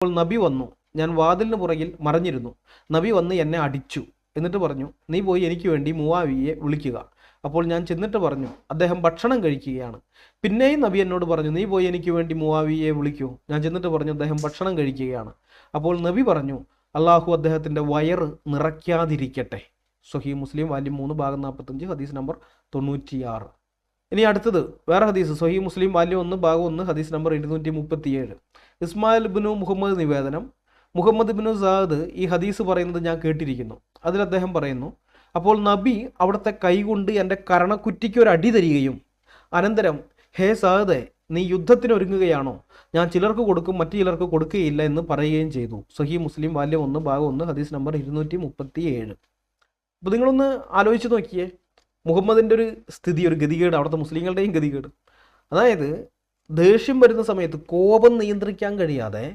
അപ്പോൾ നബി വന്നു. ഞാൻ വാതിലിന് പുറകിൽ മറഞ്ഞിരുന്നു. നബി വന്ന് എന്നെ അടിച്ചു. എന്നിട്ട് പറഞ്ഞു നീ പോയി എനിക്ക് വേണ്ടി മൂവാവിയെ വിളിക്കുക. അപ്പോൾ ഞാൻ ചെന്നിട്ട് പറഞ്ഞു അദ്ദേഹം ഭക്ഷണം കഴിക്കുകയാണ്. പിന്നെയും നബി എന്നോട് പറഞ്ഞു നീ പോയി എനിക്ക് വേണ്ടി മൂവാവിയെ വിളിക്കൂ. ഞാൻ ചെന്നിട്ട് പറഞ്ഞു അദ്ദേഹം ഭക്ഷണം കഴിക്കുകയാണ്. അപ്പോൾ നബി പറഞ്ഞു അള്ളാഹു അദ്ദേഹത്തിന്റെ വയറ് നിറയ്ക്കാതിരിക്കട്ടെ. സൊഹി മുസ്ലിം വാല്യം മൂന്ന് ഭാഗം നാൽപ്പത്തഞ്ച് ഹദീസ് നമ്പർ തൊണ്ണൂറ്റിയാറ്. ഇനി അടുത്തത് വേറെ ഹദീസ് സൊഹി മുസ്ലിം വാല്യം ഒന്ന് ഭാഗം ഒന്ന് ഹദീസ് നമ്പർ ഇരുന്നൂറ്റി മുപ്പത്തിയേഴ് ഇസ്മായിൽ ബിനു മുഹമ്മദ് നിവേദനം. മുഹമ്മദ് ബിനു സാദ് ഈ ഹദീസ് പറയുന്നത് ഞാൻ കേട്ടിരിക്കുന്നു. അതിൽ അദ്ദേഹം പറയുന്നു അപ്പോൾ നബി അവിടുത്തെ കൈകൊണ്ട് എന്റെ കരണക്കുറ്റിക്ക് ഒരു അടി തരികയും അനന്തരം ഹേ സാദെ നീ യുദ്ധത്തിന് ഒരുങ്ങുകയാണോ? ഞാൻ ചിലർക്ക് കൊടുക്കും മറ്റു ചിലർക്ക് കൊടുക്കുകയില്ല എന്ന് പറയുകയും ചെയ്തു. സഹി മുസ്ലിം വാല്യം ഒന്ന് ഭാഗം ഒന്ന് ഹദീസ് നമ്പർ ഇരുന്നൂറ്റി മുപ്പത്തി ഏഴ് അപ്പോൾ നിങ്ങളൊന്ന് ആലോചിച്ച് നോക്കിയേ. മുഹമ്മദിന്റെ ഒരു സ്ഥിതി ഒരു ഗതികേട് അവിടുത്തെ മുസ്ലിങ്ങളുടെയും ഗതികേട്. അതായത് ദേഷ്യം വരുന്ന സമയത്ത് കോപം നിയന്ത്രിക്കാൻ കഴിയാതെ